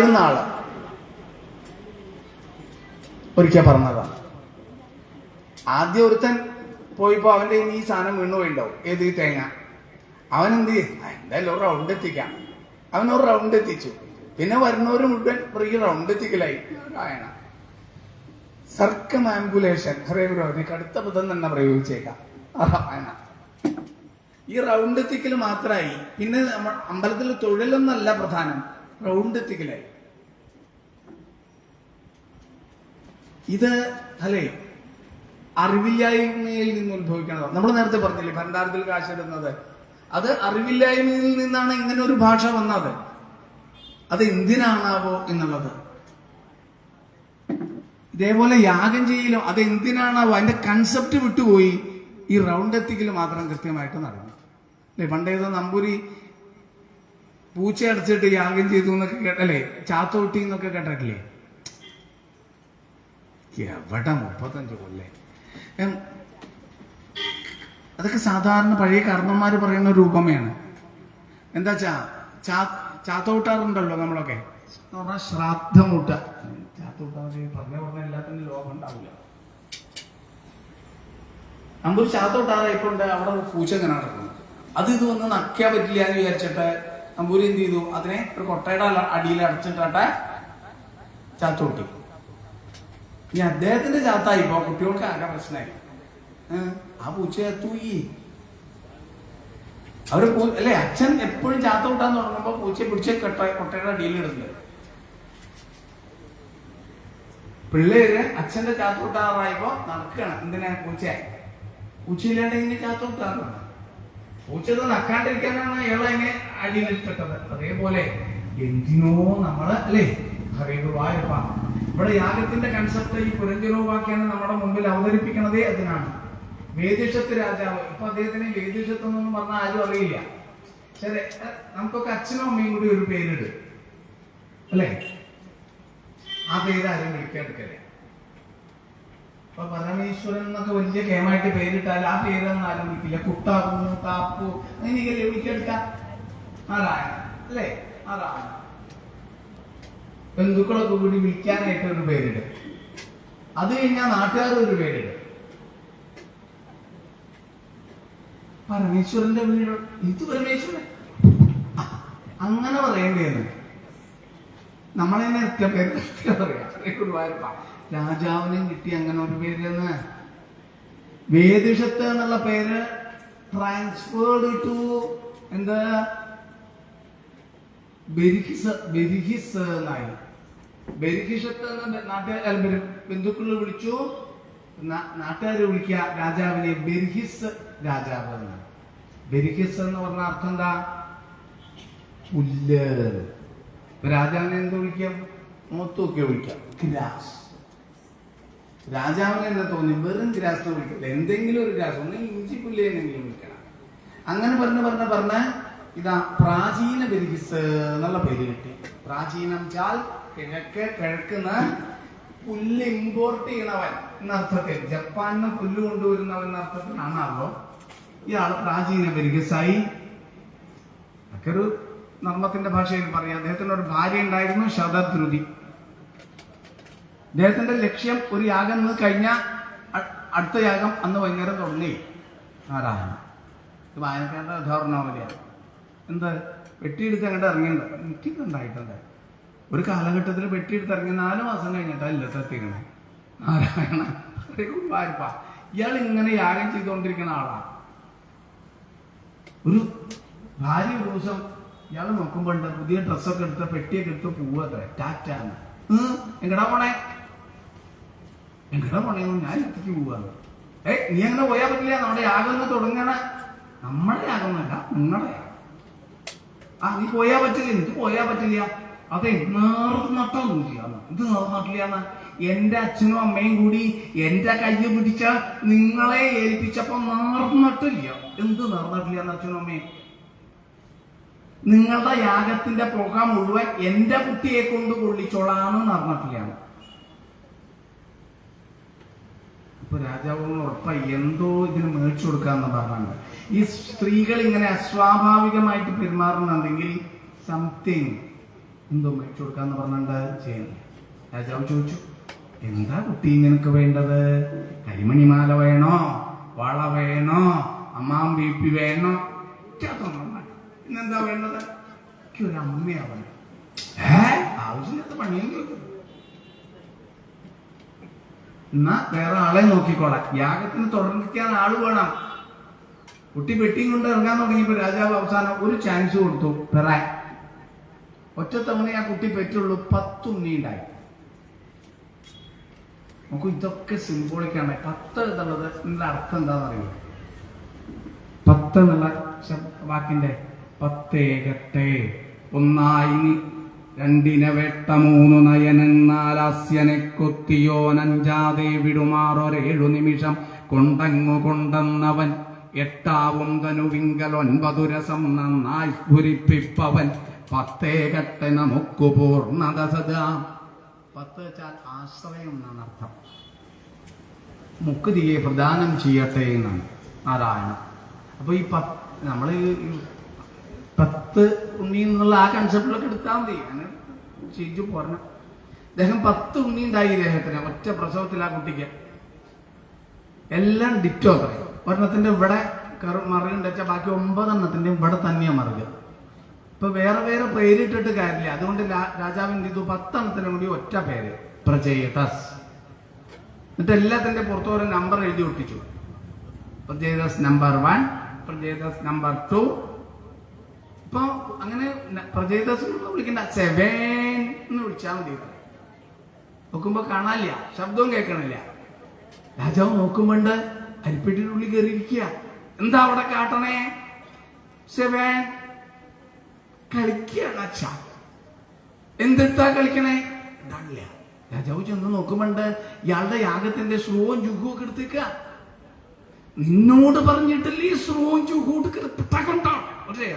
വരുന്ന ആൾ ഒരിക്കൽ പറഞ്ഞതാണ് ആദ്യം ഒരുത്തൻ പോയിപ്പോ അവന്റെ ഈ സാധനം വീണു പോയിണ്ടാവും ഏത് ഈ തേങ്ങ? അവൻ എന്ത് എന്തായാലും ഒരു റൗണ്ട് എത്തിക്കാം. അവൻ ഒരു റൗണ്ട് എത്തിച്ചു. പിന്നെ വരുന്നവരും മുഴുവൻ ഈ റൗണ്ട് എത്തിക്കലായി. ആയണ. സർക്കം ആംബുലേഷൻ ഹരേ ഗുരുവിനെ കടുത്ത പദം തന്നെ പ്രയോഗിച്ചേക്കാം. രാമായണ ഈ റൗണ്ട് എത്തിക്കൽ മാത്രമായി പിന്നെ അമ്പലത്തിൽ തൊഴിലൊന്നല്ല പ്രധാനം. റൗണ്ട് എത്തിക്കലായി. ഇത് അല്ലേ? അറിവില്ലായ്മയിൽ നിന്ന് ഉത്ഭവിക്കണതാണ്. നമ്മൾ നേരത്തെ പറഞ്ഞില്ലേ ഭണ്ഡാരത്തിൽ കാശിടുന്നത്. അത് അറിവില്ലായ്മയിൽ നിന്നാണ് ഇങ്ങനെ ഒരു ഭാഷ വന്നത്. അത് എന്തിനാണാവോ എന്നുള്ളത്. ഇതേപോലെ യാഗം ചെയ്യലും അത് എന്തിനാണാവോ അതിന്റെ കൺസെപ്റ്റ് വിട്ടുപോയി ഈ റൗണ്ട് എത്തിക്കൽ മാത്രം കൃത്യമായിട്ട് നടന്നു. അല്ലെ? പണ്ടേത് നമ്പൂരി പൂച്ച അടച്ചിട്ട് യാഗം ചെയ്തു എന്നൊക്കെ കേട്ടല്ലേ ചാത്തോട്ടി എന്നൊക്കെ കേട്ടിട്ടില്ലേ? എവിടെ മുപ്പത്തഞ്ച് കൊല്ലേ. അതൊക്കെ സാധാരണ പഴയ കർണന്മാര് പറയുന്ന ഒരു ഉപമയാണ്. എന്താ ചാ ചാ ചാത്തോട്ടാറുണ്ടല്ലോ നമ്മളൊക്കെ? എന്ന് പറഞ്ഞാൽ ശ്രാദ്ധമൂട്ട. ചാത്തോട്ടാറ് പറഞ്ഞ പറഞ്ഞ എല്ലാത്തിനും ലോകം ഉണ്ടാവില്ല. നമുക്ക് ചാത്തോട്ടാറ ഇപ്പൊ ഉണ്ട് അവിടെ പൂച്ച ഇങ്ങനെ നടക്കുന്നു. അത് ഇത് വന്ന് നക്കാൻ പറ്റില്ല എന്ന് വിചാരിച്ചിട്ട് നമ്പൂരി എന്ത് ചെയ്തു? അതിനെ ഒരു കൊട്ടയുടെ അടിയിൽ അടച്ചിട്ടാട്ടെ ചാത്തോട്ടി ഇനി അദ്ദേഹത്തിന്റെ ചാത്തായിപ്പോ കുട്ടികൾക്ക് ആകെ പ്രശ്നമായി. ആ പൂച്ച തൂയി അവർ അല്ലെ അച്ഛൻ എപ്പോഴും ചാത്ത കൂട്ടാൻ തുടങ്ങുമ്പോ പൂച്ചയെ പിടിച്ച് കെട്ട കൊട്ടയുടെ അടിയിലിടുന്നത് പിള്ളേര് അച്ഛന്റെ ചാത്ത കൂട്ടാറായപ്പോ നടക്കുകയാണ്. എന്തിനാ പൂച്ചയായി പൂച്ചയില്ലാണ്ട് ഇങ്ങനെ ചാത്ത കൂട്ടാറാണ് പൂച്ച ഇത് നക്കാണ്ടിരിക്കാനാണ് അയാളെ ഇങ്ങനെ അടിയിലിട്ടത് അതേപോലെ എന്തിനോ നമ്മൾ അല്ലേ? ഹരിഗുരുവായൂരപ്പ ഇവിടെ യാഗത്തിന്റെ കൺസെപ്റ്റ് ഈ പുരഞ്ജനോവാക്യാണ് നമ്മുടെ മുമ്പിൽ അവതരിപ്പിക്കണതേ അതിനാണ്. വേദിഷത്ത് രാജാവ്. ഇപ്പൊ അദ്ദേഹത്തിന് വേദിഷത്ത് എന്നൊന്നും പറഞ്ഞാൽ ആരും അറിയില്ല. ശരി നമുക്കൊക്കെ അച്ഛനും അമ്മയും കൂടി ഒരു പേരിട്. അല്ലേ? ആ പേര് ആരും വിളിക്കാതിരിക്കല്ലേ? പരമേശ്വരൻ എന്നൊക്കെ വലിയ കേമായിട്ട് പേരിട്ടാൽ ആ പേരൊന്നും ആരും വിളിക്കില്ല. താപ്പു അങ്ങനെയൊക്കെയല്ലേ വിളിക്കെടുക്കാം? നാരായണ അല്ലേ? നാരായണ ബന്ധുക്കളൊക്കെ കൂടി വിളിക്കാനായിട്ട് ഒരു പേരിട്. അത് കഴിഞ്ഞാൽ നാട്ടുകാർ ഒരു പേരിട്. പരമേശ്വരന്റെ വീട് ഇത് പരമേശ്വരൻ? അങ്ങനെ പറയേണ്ടിയെന്ന് നമ്മളെ ഒറ്റ പേര് പറയാ. ഗുരുവായൂരപ്പ രാജാവിനും കിട്ടി അങ്ങനെ ഒരു പേരെന്ന് വേദിഷത്ത് എന്നുള്ള പേര് ട്രാൻസ്ഫേർഡ് ടു എന്താ? ബെരിഹിസ് ബെരിഹിസ് എന്നായി. ബെരിഹിഷത്ത് എന്ന നാട്ടുകാർ ബന്ധുക്കൾ വിളിച്ചു. നാട്ടുകാർ വിളിക്കുക രാജാവിനെ ബെരിഹിസ് രാജാവ് എന്ന് ബെരിഹിസ് എന്ന് പറഞ്ഞ അർത്ഥം എന്താ? പുല്ല്. രാജാവിനെ എന്ത് വിളിക്കാം? മൂത്തൊക്കെ വിളിക്കാം. ഗ്രാസ്. രാജാവിനെ എന്താ തോന്നി? വെറും ഗ്രാസിനെ വിളിക്കില്ല? എന്തെങ്കിലും ഒരു ഗ്രാസ്? ഒന്ന് ഇഞ്ചി പുല്ല് എന്നെങ്കിലും വിളിക്കണം. അങ്ങനെ പറഞ്ഞ് പറഞ്ഞ് പറഞ്ഞ് ഇതാ പ്രാചീന ബെരിഗിസ് എന്നുള്ള പേര് കിട്ടി. പ്രാചീനം ചാൽ കിഴക്ക് കിഴക്കുന്ന പുല്ല് ഇമ്പോർട്ട് ചെയ്യണവൻ എന്നർത്ഥത്തിൽ ജപ്പാനിന് പുല്ല് കൊണ്ടുവരുന്നവൻ എന്നർത്ഥത്തിലാണല്ലോ ഇയാൾ പ്രാചീന ബെർഹിസായി ഒക്കെ ഒരു നർമ്മത്തിന്റെ ഭാഷയിൽ പറയാം. അദ്ദേഹത്തിന് ഒരു ഭാര്യ ഉണ്ടായിരുന്നു ശതദ്രുതി അദ്ദേഹത്തിന്റെ ലക്ഷ്യം ഒരു യാഗം നിന്ന് കഴിഞ്ഞ അടുത്ത യാഗം അന്ന് വൈകുന്നേരം തുടങ്ങി. നാരായണ ഇത് വായനക്കാരുടെ ഉദാഹരണമാവലിയാണ് എന്ത്? വെട്ടിയെടുത്ത് അങ്ങോട്ട് ഇറങ്ങിയിട്ടുണ്ട് എനിക്കൊക്കെ ഒരു കാലഘട്ടത്തിൽ വെട്ടിയെടുത്ത് ഇറങ്ങി നാല് മാസം കഴിഞ്ഞിട്ടാ ഇല്ലത്തെത്തിക്കണേ നാരായണ വായ്പ ഇയാൾ ഇങ്ങനെ യാഗം ചെയ്തുകൊണ്ടിരിക്കുന്ന ആളാണ് ഒരു ഭാര്യ ഒരു ദിവസം ഇയാൾ നോക്കുമ്പോണ്ട് പുതിയ ഡ്രസ്സൊക്കെ എടുത്ത് പെട്ടിയൊക്കെ എടുത്ത് പോവുക ടാറ്റാന്ന്. എങ്ങടാ പോണേ? പോണേ ഞാൻ എത്തിക്ക് പോവാ ഏ നീ അങ്ങനെ പോയാൽ പറ്റില്ല. നമ്മുടെ യാഗം തുടങ്ങണ നമ്മുടെ യാഗമല്ല നിങ്ങളുടെ യാഗം. ആ നീ പോയാ പറ്റില്ല എനിക്ക് പോയാ പറ്റില്ല. അതെ നേർന്നട്ടൊന്നുമില്ല ഇത് നേർന്നട്ടില്ല എന്റെ അച്ഛനും അമ്മയും കൂടി എന്റെ കയ്യിൽ പിടിച്ച നിങ്ങളെ ഏൽപ്പിച്ചപ്പോ നേർന്നട്ടില്ല എന്ത് നേർന്നട്ടില്ല എന്ന് അച്ഛനും അമ്മയും? നിങ്ങളുടെ യാഗത്തിന്റെ പുക മുഴുവൻ എന്റെ കുട്ടിയെ കൊണ്ട് കൊള്ളിച്ചോളാന്ന് നടന്നിട്ടില്ല അപ്പൊ രാജാവ് ഉറപ്പായി എന്തോ ഇതിന് മേടിച്ചു കൊടുക്കാന്ന് പറഞ്ഞാണ്. ഈ സ്ത്രീകൾ ഇങ്ങനെ അസ്വാഭാവികമായിട്ട് പെരുമാറുന്നുണ്ടെങ്കിൽ സംതിങ് എന്തോ മേടിച്ചു കൊടുക്കാന്ന് പറഞ്ഞിട്ട് ചെയ്യുന്നു രാജാവ് ചോദിച്ചു എന്താ കുട്ടി നിനക്ക് വേണ്ടത്? കരിമണിമാല വേണോ? വള വേണോ? അമ്മാം ബി പി വേണോ? ഇന്നെന്താ വേണ്ടത്? എനിക്ക് ഒരു അമ്മയാവണം ഏ? ആവശ്യമില്ലാത്ത പണിയും എന്നാ വേറെ ആളെ നോക്കിക്കോളാം. യാഗത്തിന് തുടർന്നിരിക്കാൻ ആൾ വേണം. കുട്ടി പെട്ടിയും കൊണ്ട് ഇറങ്ങാൻ തുടങ്ങിയപ്പോ രാജാവ് അവസാനം ഒരു ചാൻസ് കൊടുത്തു. പെറാൻ ഒറ്റ തവണ ആ കുട്ടി പെറ്റുള്ളൂ. പത്തുണ്ണി ഉണ്ടായി. നമുക്ക് ഇതൊക്കെ സിംബോളിക്കാണ് പത്ത് എന്നുള്ളത് ഇതിന്റെ അർത്ഥം എന്താണെന്നറിയോ പത്ത് എന്നുള്ള വാക്കിന്റെ പത്തേകട്ടെ ഒന്നായി രണ്ടിനെ വെട്ട മൂന്നു നയനൻ നാലാസ്യനെ കൊത്തിയോനഞ്ചാതെ വിടുമാറൊരേഴു നിമിഷം കൊണ്ടങ്ങു കൊണ്ടെന്നവൻ. എട്ടാവും തനുവിങ്കൽ ഒൻപതു രസം നന്നായി സ്ഫുരിപ്പിപ്പവൻ. പത്തേകട്ടെ നമുക്കു പൂർണത സദാ പത്ത് വെച്ചാൽ ആശ്രയം എന്നാണ് അർത്ഥം മുക്കുതിയെ പ്രദാനം ചെയ്യട്ടെ എന്നാണ് നാരായണ അപ്പൊ ഈ പത്ത് നമ്മൾ പത്ത് ഉണ്ണി എന്നുള്ള ആ കൺസെപ്റ്റിലൊക്കെ എടുത്താൽ മതി. അങ്ങനെ ചെയ്തു പോരണം. അദ്ദേഹം പത്ത് ഉണ്ണി ഉണ്ടായി ഇദ്ദേഹത്തിന് ഒറ്റ പ്രസവത്തിൽ ആ കുട്ടിക്ക്. എല്ലാം ഡിറ്റോ അത്രയും ഒരെണ്ണത്തിന്റെ ഇവിടെ മറുകണ്ട വെച്ചാൽ ബാക്കി ഒമ്പതെണ്ണത്തിന്റെ ഇവിടെ തന്നെയാണ് മറുക ഇപ്പൊ വേറെ വേറെ പേരിട്ടിട്ട് കാര്യമില്ല. അതുകൊണ്ട് രാജാവിന്റെ ഇത് പത്തെണ്ണത്തിനും കൂടി ഒറ്റ പേര്. പ്രജയതസ് എന്നിട്ട് എല്ലാത്തിന്റെ പുറത്തു ഒരു നമ്പർ എഴുതി ഒട്ടിച്ചു. പ്രജയതസ് നമ്പർ വൺ പ്രജയതസ് നമ്പർ ടു ഇപ്പൊ അങ്ങനെ പ്രജയദസ് വിളിക്കണ്ട. സെവൻ എന്ന് വിളിച്ചാൽ മതി നോക്കുമ്പോ കാണാനില്ല. ശബ്ദവും കേൾക്കണില്ല. രാജാവ് നോക്കുമ്പോണ്ട് അരിപ്പെട്ടിനുള്ളിൽ കയറിയിരിക്കുക എന്താ അവിടെ കാട്ടണേ? സെവൻ കളിക്കുകയാണ് അച്ഛ എന്തിട്ടാ കളിക്കണേ? ഇതാണില്ല. രാജാവ് ചെന്ന് നോക്കുമ്പോണ്ട് ഇയാളുടെ യാഗത്തിന്റെ സ്രോവും ജുഹുവും ഒക്കെ എടുത്തേക്ക. നിന്നോട് പറഞ്ഞിട്ടില്ലേ സ്രോവും ജുഹുവും എടുത്തിട്ടാ ഒരേ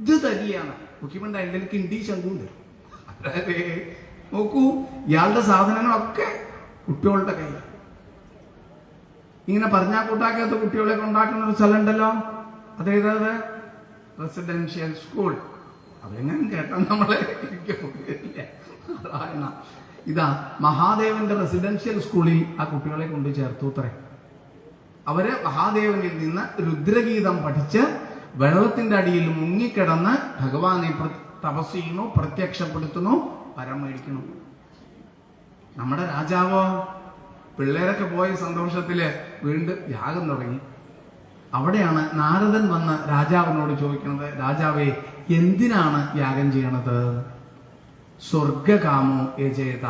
ഇത് തരിയാണ് നോക്കിയപ്പോണ്ട് അതിന്റെ കിണ്ടി ശങ്കുണ്ട് അതായത് നോക്കൂ ഇയാളുടെ സാധനങ്ങളൊക്കെ കുട്ടികളുടെ കയ്യിൽ ഇങ്ങനെ പറഞ്ഞാൽ കൂട്ടാക്കാത്ത കുട്ടികളെ ഉണ്ടാക്കുന്ന ഒരു സ്ഥലം ഉണ്ടല്ലോ. അതേതാത് റെസിഡൻഷ്യൽ സ്കൂൾ. അതെങ്ങനെ കേട്ടാൽ നമ്മളെ ഇതാ മഹാദേവന്റെ റെസിഡൻഷ്യൽ സ്കൂളിൽ ആ കുട്ടികളെ കൊണ്ട് ചേർത്തു അത്രേ. അവർ മഹാദേവനിൽ നിന്ന് രുദ്രഗീതം പഠിച്ച് വെള്ളത്തിന്റെ അടിയിൽ മുങ്ങിക്കിടന്ന് ഭഗവാനെ തപസ് ചെയ്യുന്നു പ്രത്യക്ഷപ്പെടുത്തുന്നു വരം മേടിക്കുന്നു. നമ്മുടെ രാജാവോ പിള്ളേരൊക്കെ പോയ സന്തോഷത്തിൽ വീണ്ടും യാഗം തുടങ്ങി. അവിടെയാണ് നാരദൻ വന്ന് രാജാവിനോട് ചോദിക്കുന്നത് രാജാവേ എന്തിനാണ് യാഗം ചെയ്യണത്? സ്വർഗകാമോ യജേത.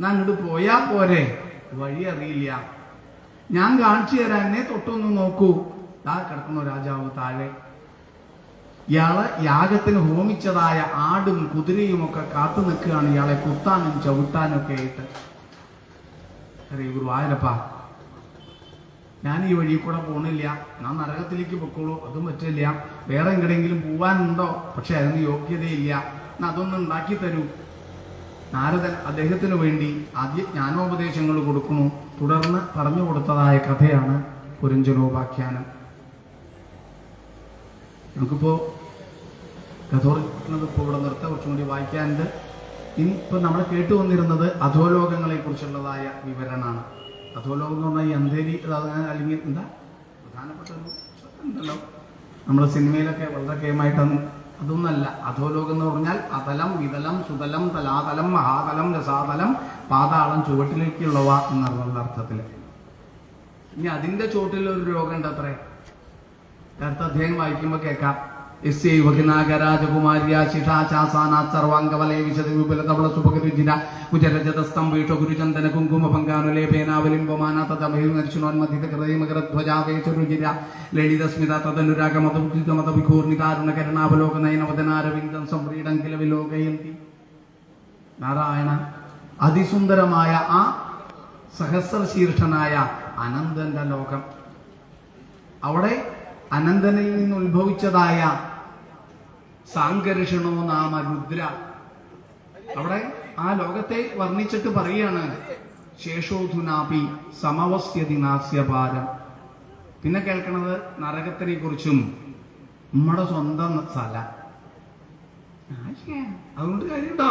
ഞാൻ അങ്ങോട്ട് പോയാ പോരെ വഴി അറിയില്ല. ഞാൻ കാണിച്ചു തരാൻ തൊട്ടൊന്ന് നോക്കൂ. ദാ കിടക്കുന്ന രാജാവ് താഴെ. ഇയാൾ യാഗത്തിന് ഹോമിച്ചതായ ആടും കുതിരയും ഒക്കെ കാത്തു നിൽക്കുകയാണ് ഇയാളെ കുത്താനും ചവിട്ടാനും ഒക്കെ ആയിട്ട്. അറേ ഗുരുവായൂരപ്പ. ഞാൻ ഈ വഴി കൂടെ പോണില്ല. ഞാൻ നരകത്തിലേക്ക് പൊക്കോളൂ. അതും പറ്റില്ല. വേറെ എങ്ങടെങ്കിലും പോവാനുണ്ടോ? പക്ഷെ അതിന് യോഗ്യതയില്ല. എന്നാ അതൊന്നും ഉണ്ടാക്കി തരൂ. നാരദൻ അദ്ദേഹത്തിന് വേണ്ടി ആദ്യ ജ്ഞാനോപദേശങ്ങൾ കൊടുക്കുന്നു. തുടർന്ന് പറഞ്ഞു കൊടുത്തതായ കഥയാണ് പുരഞ്ജനോപാഖ്യാനം നമുക്കിപ്പോ കഥോറിക്കുന്നത് ഇപ്പോൾ ഇവിടെ നിർത്ത. കുറച്ചും കൂടി വായിക്കാനുണ്ട്. ഇനി ഇപ്പം നമ്മൾ കേട്ടു വന്നിരുന്നത് അധോലോകങ്ങളെ കുറിച്ചുള്ളതായ വിവരണമാണ്. അധോലോകം എന്ന് പറഞ്ഞാൽ ഈ അന്ധേരി അത് അല്ലെങ്കിൽ എന്താ? പ്രധാനപ്പെട്ട ഒരു ഉണ്ടല്ലോ. നമ്മൾ സിനിമയിലൊക്കെ വളരെ കേമായിട്ടൊന്നും അതൊന്നല്ല. അധോലോകം എന്ന് പറഞ്ഞാൽ അതലം വിതലം സുതലം തലാതലം മഹാതലം രസാതലം പാതാളം ചുവട്ടിലേക്കുള്ളവ എന്നുള്ള അർത്ഥത്തിൽ ഇനി അതിന്റെ ചോട്ടിൽ ഒരു രോഗം ഉണ്ട് അത്രേ അടുത്ത വായിക്കുമ്പോ കേൾക്കാം. യസ്യൈവ ഹിനാഗരാജകുമാര്യ ശിഷാശാസാനാ സർവാംഗവലയ വിശദ വിപുല തവള സുഭഗരുചിര കുചരജതസ്തം വീഷ ഗുരുചന്ദന കുങ്കുമ പങ്കാനുലേപേനാവലിംബമാന തദമഹിർനർശുനോന്മഥിത ഹൃദയമകരധ്വജാവേശരുചിര ലളിതസ്മിത തദനുരാഗ മതബുദ്ധിത മതവിഘൂർണിതാരുണ കരുണാവലോക നയനവദനാരവിന്ദം സംവ്രീഡം കില വിലോകയന്തി. നാരായണ അതിസുന്ദരമായ ആ സഹസ്രശീർഷനായ അനന്തന്റെ ലോകം. അവിടെ അനന്തനിൽ നിന്ന് ഉത്ഭവിച്ചതായ സാങ്കർഷണോ നാമ രുദ്ര. അവിടെ ആ ലോകത്തെ വർണിച്ചിട്ട് പറയാണ് ശേഷോധുനാപി സമവസ്യതി നാസ്യപാരം പിന്നെ കേൾക്കണത് നരകത്തിനെ കുറിച്ചും നമ്മുടെ സ്വന്തം സ്ഥല. അതുകൊണ്ട് കാര്യണ്ടോ?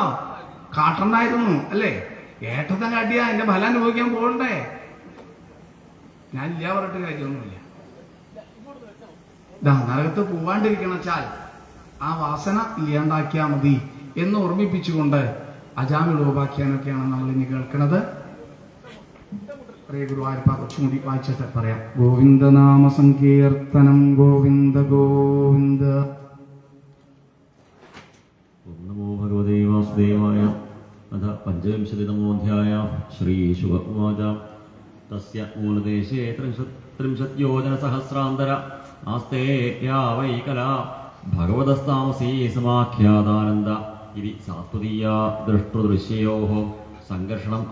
കാട്ടണ്ടായിരുന്നു അല്ലേ? ഏട്ടത്തെ കാട്ടിയാ എന്റെ ഫലം അനുഭവിക്കാൻ പോകണ്ടേ? ഞാൻ ഇല്ല പറഞ്ഞിട്ട് കാര്യമൊന്നുമില്ല. ഇതാ നരകത്ത് പോവാണ്ടിരിക്കണച്ചാൽ ആ വാസന ഇല്ലാണ്ടാക്കിയാ മതി എന്ന് ഓർമ്മിപ്പിച്ചുകൊണ്ട് അജാമി ഉപാഖ്യാനൊക്കെയാണ് നമ്മൾ ഇനി കേൾക്കുന്നത്. പ്രിയ ഗുരുവായൂരപ്പ കുറച്ചുകൂടി വായിച്ചിട്ട് പറയാം. ഗോവിന്ദ നാമ സങ്കീർത്തനം ഗോവിന്ദ ഗോവിന്ദ. നമോ ഭഗവതേ വാസുദേവായ അഥ പഞ്ചവിംശതിതമോധ്യായ ശ്രീ ശുഭ തസ്യ മൂലദേശേ ത്രിംശത് ത്രിംശത് യോജന സഹസ്രാന്തര ആസ്തേ യാ വൈ കല. ഭഗവതസ്താമസീ സമാഖ്യാതാനന്ദ. ഇതി സാത്വതീയ ദൃഷ്ടദൃശ്യയോ സംഘർഷണം